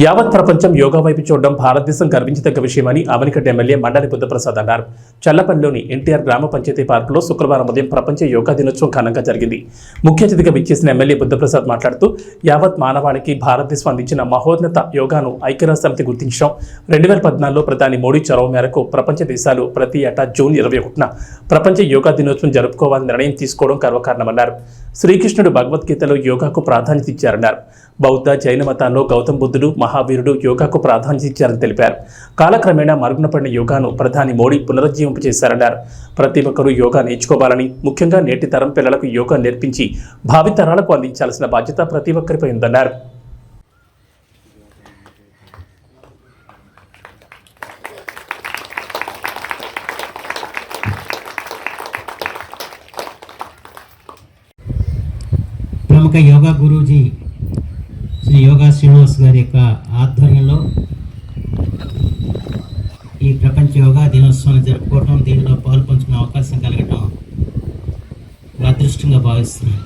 యావత్ ప్రపంచం యోగా వైపు చూడడం భారతదేశం గర్వించదగ్గ విషయమని అవనికట్ ఎమ్మెల్యే మండలి బుద్ధప్రసాద్ అన్నారు. చల్లపల్లిలోని ఎన్టీఆర్ గ్రామ పంచాయతీ పార్కులో శుక్రవారం ఉదయం ప్రపంచ యోగా దినోత్సవం ఘనంగా జరిగింది. ముఖ్య అతిథిగా విచ్చేసిన ఎమ్మెల్యే బుద్ధప్రసాద్ మాట్లాడుతూ యావత్ మానవాళికి భారతదేశం అందించిన మహోన్నత యోగాను ఐక్యరాజ్య సమితి గుర్తించడం రెండు వేల పద్నాలుగులో ప్రధాని మోడీ చొరవ మేరకు ప్రపంచ దేశాలు ప్రతి ఏటా జూన్ ఇరవై ఒకటిన ప్రపంచ యోగా దినోత్సవం జరుపుకోవాలని నిర్ణయం తీసుకోవడం గర్వకారణమన్నారు. శ్రీకృష్ణుడు భగవద్గీతలో యోగాకు ప్రాధాన్యత ఇచ్చారన్నారు. బౌద్ధ జైన మతాల్లో గౌతమ్ బుద్ధుడు మహావీరుడు యోగాకు ప్రాధాన్యత ఇచ్చారని తెలిపారు. కాలక్రమేణా మరుగున పడిన యోగాను ప్రధాని మోడీ పునరుజ్జీవింపజేశారన్నారు ప్రతి ఒక్కరూ యోగా నేర్చుకోవాలని ముఖ్యంగా నేటి తరం పిల్లలకు యోగా నేర్పించి భావితరాలకు అందించాల్సిన బాధ్యత ప్రతి ఒక్కరిపై ఉందన్నారు. ప్రముఖ యోగా గురూజీ యోగా శ్రీనివాస్ గారి యొక్క ఆధ్వర్యంలో ఈ ప్రపంచ యోగా దినోత్సవాన్ని జరుపుకోవటం దీనిలో పాలు పంచుకునే అవకాశం కలగటం అదృష్టంగా భావిస్తున్నాను.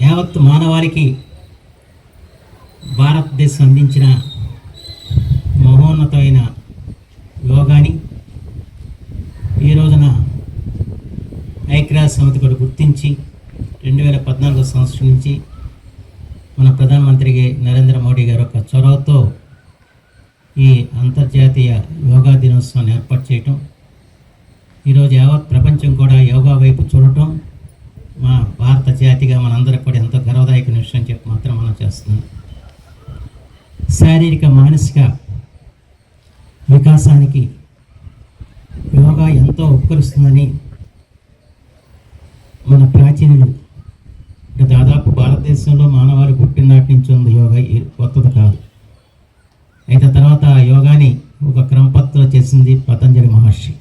యావత్ మానవాళికి భారతదేశం అందించిన మహోన్నతమైన యోగాని ఈ రోజున ఐక్యరాజ్య సమితి కూడా గుర్తించి రెండు వేల పద్నాలుగో సంవత్సరం నుంచి మన ప్రధానమంత్రి నరేంద్ర మోడీ గారి ఒక చొరవతో ఈ అంతర్జాతీయ యోగా దినోత్సవాన్ని ఏర్పాటు చేయటం ఈరోజు యావత్ ప్రపంచం కూడా యోగా వైపు చూడటం మా భారత జాతిగా మనందరికి కూడా ఎంతో గర్వదాయక విషయం చెప్పి మాత్రం మనం చేస్తున్నాం. శారీరక మానసిక వికాసానికి యోగా ఎంతో ఉపకరిస్తుందని మన ప్రాచీనులు అంటే దాదాపు భారతదేశంలో మానవాళి పుట్టినాటి నుంచి ఉంది యోగా ఇది కొత్తది కాదు అయితే తర్వాత ఆ యోగాని ఒక క్రమపత్తులో చేసింది పతంజలి మహర్షి.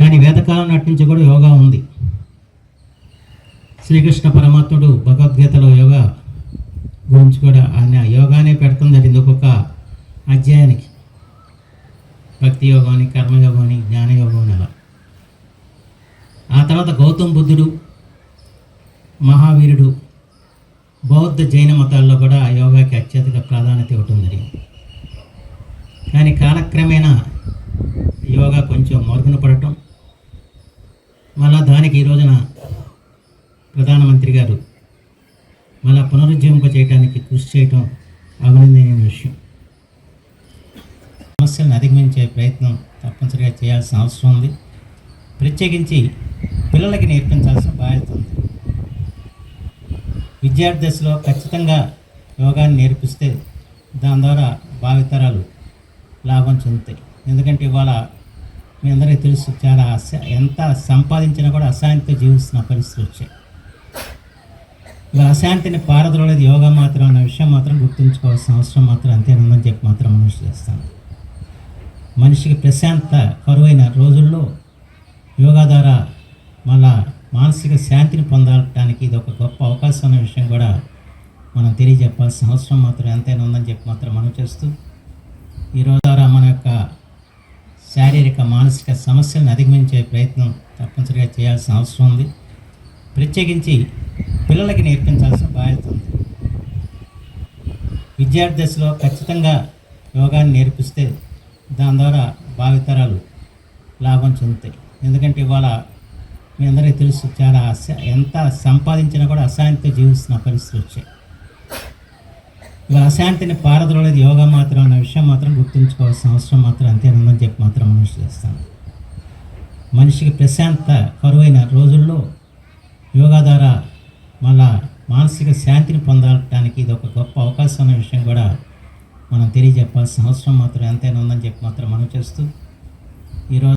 కానీ వేదకాలం నాటి నుంచి కూడా యోగా ఉంది. శ్రీకృష్ణ పరమాత్ముడు భగవద్గీతలో యోగా గురించి కూడా ఆయన యోగానే పెడతాం జరిగింది ఒక్కొక్క అధ్యాయానికి. భక్తి యోగం అని కర్మయోగం అని జ్ఞానయోగం అని అలా. ఆ తర్వాత గౌతమ్ బుద్ధుడు మహావీరుడు బౌద్ధ జైన మతాల్లో కూడా ఆ యోగాకి అత్యధిక ప్రాధాన్యత ఇవ్వటం జరిగింది. కానీ కాలక్రమేణా యోగా కొంచెం మరుగున పడటం మళ్ళా దానికి ఈ రోజున ప్రధానమంత్రి గారు మళ్ళా పునరుజ్జీవింప చేయడానికి కృషి చేయటం అభినందనీయ విషయం. సమస్యలను అధిగమించే ప్రయత్నం తప్పనిసరిగా చేయాల్సిన అవసరం ఉంది. ప్రత్యేకించి పిల్లలకి నేర్పించాల్సిన బాధ్యత ఉంది. విద్యార్థి దశలో ఖచ్చితంగా యోగాన్ని నేర్పిస్తే దాని ద్వారా భావితరాలు లాభం చెందుతాయి. ఎందుకంటే ఇవాళ మీ అందరికీ తెలుసు చాలా అస ఎంత సంపాదించినా కూడా అశాంతితో జీవిస్తున్న పరిస్థితులు వచ్చాయి. ఇలా అశాంతిని పారదోలేదు యోగా మాత్రం అన్న విషయం మాత్రం గుర్తుంచుకోవాల్సిన అవసరం మాత్రం అంతేనందని చెప్పి మాత్రం మనిషి చేస్తాను. మనిషికి ప్రశాంత కరువైన రోజుల్లో యోగా ద్వారా మళ్ళా మానసిక శాంతిని పొందడానికి ఇది ఒక గొప్ప అవకాశం అనే విషయం కూడా మనం తెలియజెప్పాల్సిన అవసరం మాత్రం ఎంతైనా ఉందని చెప్పి మాత్రం మనం చేస్తూ ఈరోజు ద్వారా మన యొక్క శారీరక మానసిక సమస్యలను అధిగమించే ప్రయత్నం తప్పనిసరిగా చేయాల్సిన అవసరం ఉంది. ప్రత్యేకించి పిల్లలకి నేర్పించాల్సిన బాధ్యత ఉంది. విద్యార్థి దశలో ఖచ్చితంగా యోగాన్ని నేర్పిస్తే దాని ద్వారా భావితరాలు లాభం చెందుతాయి. ఎందుకంటే ఇవాళ మీ అందరికీ తెలుసు చాలా అస ఎంత సంపాదించినా కూడా అశాంతితో జీవిస్తున్న పరిస్థితులు వచ్చాయి. ఇలా అశాంతిని పారదోలేదు యోగా మాత్రం అన్న విషయం మాత్రం గుర్తుంచుకోవాల్సిన అవసరం మాత్రం అంతేనుందని చెప్పి మాత్రం మనిషి చేస్తాను. మనిషికి ప్రశాంత కరువైన రోజుల్లో యోగా ద్వారా మళ్ళా మానసిక శాంతిని పొందడానికి ఇది ఒక గొప్ప అవకాశం అనే విషయం కూడా మనం తెలియజెప్పాల్సిన అవసరం మాత్రం ఎంతైనా ఉందని చెప్పి మాత్రం మనం చేస్తూ ఈరోజు